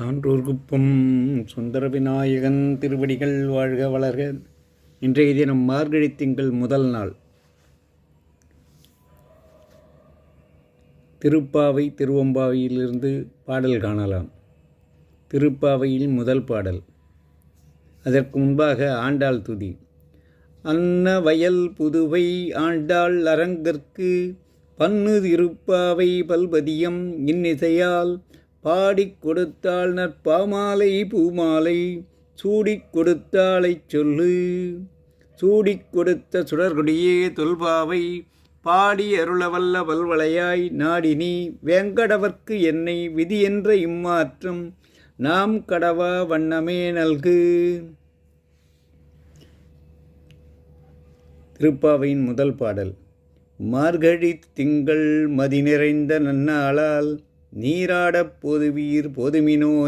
சான்றோர்குப்பம் சுந்தர விநாயகன் திருவடிகள் வாழ்க வளர்க. இன்றைய தினம் மார்கழி திங்கள் முதல் நாள். திருப்பாவை திருவம்பாவையிலிருந்து பாடல் காணலாம். திருப்பாவையில் முதல் பாடல். அதற்கு முன்பாக ஆண்டாள் துதி. அன்ன வயல் புதுவை ஆண்டாள் அரங்கற்கு பன்னு திருப்பாவை பல்பதியம் இன்னிசையால் பாடிக் கொடுத்தாள் நற்பாமாலை பூமாலை. சூடிக் கொடுத்தாளைச் சொல்லு. சூடிக் கொடுத்த சுடர்கொடியே தொல்பாவை. பாடி அருளவல்ல வல்வளையாய் நாடினி. வேங்கடவர்க்கு என்னை விதி என்ற இம்மாற்றம். நாம் கடவா வண்ணமே நல்கு. திருப்பாவையின் முதல் பாடல் மார்கழி திங்கள் மதி நிறைந்த நன்னாளால் நீராடப் பொதுவீர் பொதுமினோ